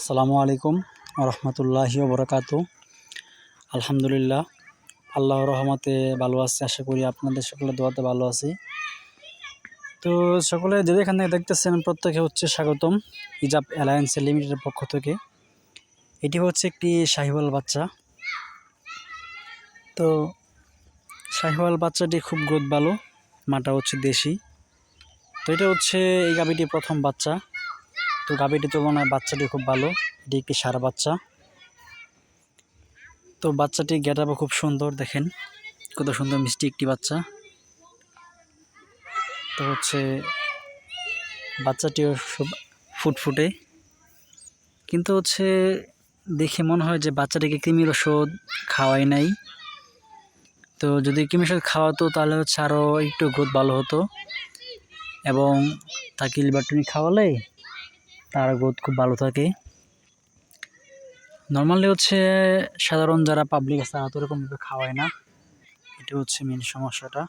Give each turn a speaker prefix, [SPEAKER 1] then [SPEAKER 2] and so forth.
[SPEAKER 1] আসসালামু আলাইকুম রহমতুল্লাহি বরকাত আলহামদুলিল্লাহ, আল্লাহর রহমতে ভালো আছি, আশা করি আপনাদের সকলে দোয়াতে ভালো আছি। তো সকলে যে থেকে দেখতেছেন, প্রত্যেকে হচ্ছে স্বাগতম ইজাব অ্যালায়েন্স লিমিটেডের পক্ষ থেকে। এটি হচ্ছে একটি শাহিওয়াল বাচ্চা। তো শাহিওয়াল বাচ্চাটি খুব গ্রোথ ভালো, মাটা হচ্ছে দেশি। তো এটা হচ্ছে এই গাভিটি প্রথম বাচ্চা। তো গাভীটির তুলনায় বাচ্চাটি খুব ভালো। এটি একটি সারা বাচ্চা। তো বাচ্চাটি গেটাবও খুব সুন্দর, দেখেন। কত সুন্দর মিষ্টি একটি বাচ্চা। তো হচ্ছে বাচ্চাটিও সব ফুটফুটে। কিন্তু হচ্ছে দেখে মনে হয় যে বাচ্চাটিকে কৃমির ওষুধ খাওয়াই নাই। তো যদি কৃমির ওষুধ খাওয়াতো তাহলে হচ্ছে আরও একটু গ্রোথ ভালো হতো। এবং তাকে লিভারটনি খাওয়ালে তার গ্রোথ খুব ভালো থাকে। নর্মালি হচ্ছে সাধারণ যারা পাবলিক আছে তারা তো এরকমভাবে খাওয়ায় না। এটা হচ্ছে মেন সমস্যাটা।